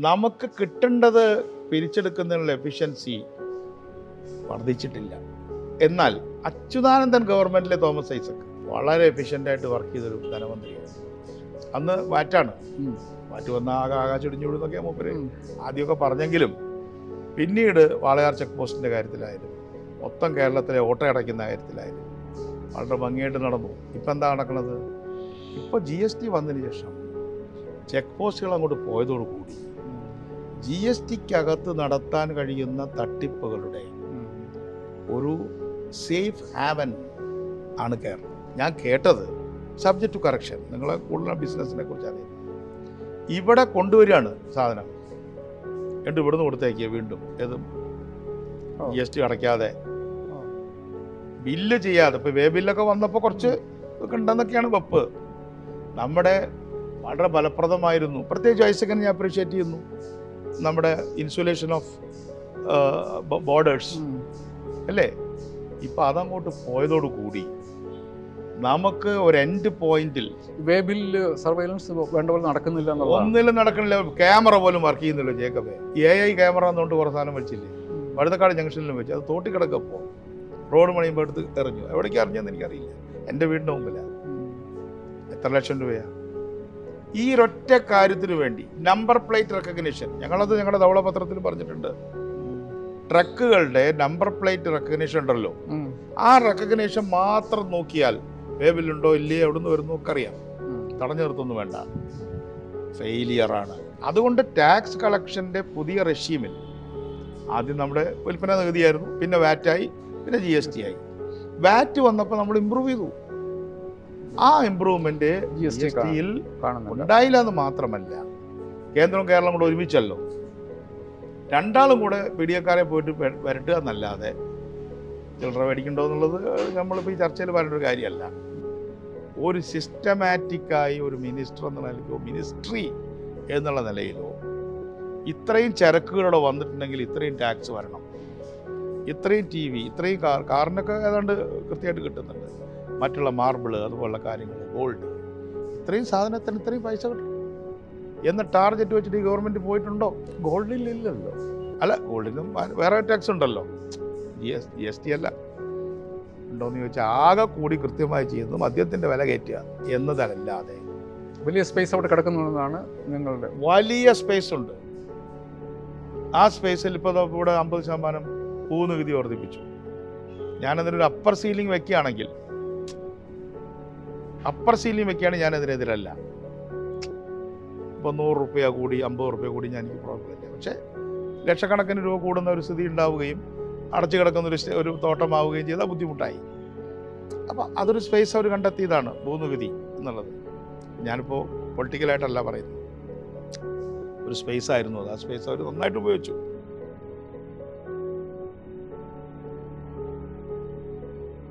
നമുക്ക് കിട്ടേണ്ടത് പിരിച്ചെടുക്കുന്നതിനുള്ള എഫിഷ്യൻസി വർദ്ധിച്ചിട്ടില്ല. എന്നാൽ അച്യുതാനന്ദൻ ഗവൺമെന്റിലെ തോമസ് ഐസക് വളരെ എഫിഷ്യന്റായിട്ട് വർക്ക് ചെയ്തൊരു ധനമന്ത്രിയാണ്. അന്ന് വാറ്റാണ്. വാറ്റ് വന്ന ആകെ ആകാശിടിഞ്ഞുവിടുന്നൊക്കെ മൂപ്പര്. ആദ്യമൊക്കെ പറഞ്ഞെങ്കിലും പിന്നീട് വാളയാർ ചെക്ക് പോസ്റ്റിന്റെ കാര്യത്തിലായാലും മൊത്തം കേരളത്തിലെ ഓട്ട അടയ്ക്കുന്ന കാര്യത്തിലായാലും വളരെ ഭംഗിയായിട്ട് നടന്നു. ഇപ്പം എന്താ നടക്കുന്നത് ഇപ്പോൾ ജി എസ് ടി വന്നതിന് ശേഷം ചെക്ക് പോസ്റ്റുകൾ അങ്ങോട്ട് പോയതോടുകൂടി ജി എസ് ടിക്കകത്ത് നടത്താൻ കഴിയുന്ന തട്ടിപ്പുകളുടെ ഒരു സേഫ് ഹാവൻ ആണ് കേരളം. ഞാൻ കേട്ടത്. സബ്ജക്ട് ടു കറക്ഷൻ നിങ്ങളെ കൂടുതൽ ബിസിനസ്സിനെ കുറിച്ച് അറിയാം. ഇവിടെ കൊണ്ടുവരികയാണ് സാധനം. എന്നിട്ട് ഇവിടുന്ന് കൊടുത്തേക്കുക വീണ്ടും. ഏത്. ജി എസ് ടി അടയ്ക്കാതെ. ബില്ല് ചെയ്യാതെ. ഇപ്പോൾ വേ ബില്ലൊക്കെ വന്നപ്പോൾ കുറച്ച് ഉണ്ടെന്നൊക്കെയാണ് വെപ്പ്. നമ്മുടെ വളരെ ഫലപ്രദമായിരുന്നു. പ്രത്യേകിച്ച് ഐസക്കനെ ഞാൻ അപ്രീഷിയേറ്റ് ചെയ്യുന്നു. നമ്മുടെ ഇൻസുലേഷൻ ഓഫ് ബോർഡേഴ്സ്. അല്ലേ? ഇപ്പം അതങ്ങോട്ട് പോയതോടുകൂടി നമുക്ക് ഒരു എൻഡ് പോയിന്റിൽ വേബിൽ സർവൈലൻസ് വേണ്ട പോലെ നടക്കുന്നില്ല ഒന്നിലും നടക്കുന്നില്ല. ക്യാമറ പോലും വർക്ക് ചെയ്യുന്നില്ല ജേക്കബേ. എ ഐ ക്യാമറ എന്നുകൊണ്ട് കുറേ സാധനം വെച്ചില്ലേ? വഴുതക്കാട് ജംഗ്ഷനിലും വെച്ച്. അത് തോട്ടി കിടക്കപ്പോൾ റോഡ് പണിയുമ്പോൾ എടുത്ത് എറിഞ്ഞു. എവിടേക്ക് എറിഞ്ഞെന്ന് എനിക്കറിയില്ല. എന്റെ വീടിന്റെ മുമ്പിലാണ് എത്ര ലക്ഷം രൂപയാണ് ഈ ഒരൊറ്റ കാര്യത്തിന് വേണ്ടി നമ്പർ പ്ലേറ്റ് റെക്കഗ്നിഷൻ ഞങ്ങളത് ഞങ്ങളുടെ ധവളപത്രത്തിൽ പറഞ്ഞിട്ടുണ്ട്. ട്രക്കുകളുടെ നമ്പർ പ്ലേറ്റ് റെക്കഗ്നിഷൻ ഉണ്ടല്ലോ. ആ റെക്കഗ്നേഷൻ മാത്രം നോക്കിയാൽ വേബിലുണ്ടോ ഇല്ലേ എവിടുന്ന് വരുന്നു ഒക്കെ അറിയാം. തടഞ്ഞു നിർത്തുന്നു വേണ്ട. ഫെയിലിയറാണ് അതുകൊണ്ട് ടാക്സ് കളക്ഷന്റെ പുതിയ റെഷീമിൽ ആദ്യം നമ്മുടെ വിൽപ്പന നികുതിയായിരുന്നു പിന്നെ വാറ്റായി പിന്നെ ജി എസ് ടി ആയി. വാറ്റ് വന്നപ്പോൾ നമ്മൾ ഇമ്പ്രൂവ് ചെയ്തു. ആ ഇമ്പ്രൂവ്മെന്റ് ജി എസ് ടിയിൽ ഉണ്ടായില്ല എന്ന് മാത്രമല്ല കേന്ദ്രവും കേരളം കൂടെ ഒരുമിച്ചല്ലോ. രണ്ടാളും കൂടെ പീഡിയക്കാരെ പോയിട്ട് വരട്ടുക എന്നല്ലാതെ ചില്ലറ മേടിക്കണ്ടോ എന്നുള്ളത് നമ്മളിപ്പോൾ ഈ ചർച്ചയിൽ പറയേണ്ട ഒരു കാര്യമല്ല. ഒരു സിസ്റ്റമാറ്റിക്കായി ഒരു മിനിസ്റ്റർ എന്ന നിലയ്ക്കോ മിനിസ്ട്രി എന്നുള്ള നിലയിലോ ഇത്രയും ചരക്കുകളോടെ വന്നിട്ടുണ്ടെങ്കിൽ ഇത്രയും ടാക്സ് വരണം. ഇത്രയും ടി വി ഇത്രയും കാർ കാറിനൊക്കെ ഏതാണ്ട് കൃത്യമായിട്ട് കിട്ടുന്നുണ്ട്. മറ്റുള്ള മാർബിൾ അതുപോലുള്ള കാര്യങ്ങൾ ഗോൾഡ് ഇത്രയും സാധനത്തിന് ഇത്രയും പൈസ കിട്ടും. എന്ന ടാർഗറ്റ് വെച്ചിട്ട് ഈ ഗവൺമെന്റ് പോയിട്ടുണ്ടോ? ഗോൾഡിൽ ഇല്ലല്ലോ. അല്ല ഗോൾഡിനും വേറെ ടാക്സ് ഉണ്ടല്ലോ. G S G S T അല്ല. ഉണ്ടോയെന്ന് ചോദിച്ചാൽ ആകെ കൂടി കൃത്യമായി ചെയ്യുന്നു മദ്യത്തിന്റെ വില കയറ്റുക എന്നതല്ലാതെ. വലിയ സ്പേസ് അവിടെ കിടക്കുന്നുണ്ടെന്നാണ് നിങ്ങളുടെ വലിയ സ്പേസ് ഉണ്ട്. ആ സ്പേസിൽ ഇപ്പോൾ ഇവിടെ അമ്പത് ശതമാനം ഭൂനികുതി വർദ്ധിപ്പിച്ചു. ഞാനതിനൊരു അപ്പർ സീലിംഗ് വെക്കുകയാണെങ്കിൽ അപ്പർ സീലിംഗ് വെക്കുകയാണ് ഞാൻ അതിനെതിരല്ല ഇപ്പോൾ നൂറ് റുപ്യ കൂടി അമ്പത് റുപ്യ കൂടി ഞാൻ എനിക്ക് പ്രോബ്ലം ഇല്ല. പക്ഷേ ലക്ഷക്കണക്കിന് രൂപ കൂടുന്ന ഒരു സ്ഥിതി ഉണ്ടാവുകയും അടച്ചു കിടക്കുന്ന ഒരു ഒരു തോട്ടമാവുകയും ചെയ്താൽ ബുദ്ധിമുട്ടായി. അപ്പോൾ അതൊരു സ്പേസ് അവർ കണ്ടെത്തിയതാണ് ഭൂനികുതി എന്നുള്ളത്. ഞാനിപ്പോൾ പൊളിറ്റിക്കലായിട്ടല്ല പറയുന്നത്. ഒരു സ്പേസ് ആയിരുന്നു അത്. ആ സ്പേസ് അവർ നന്നായിട്ട് ഉപയോഗിച്ചു.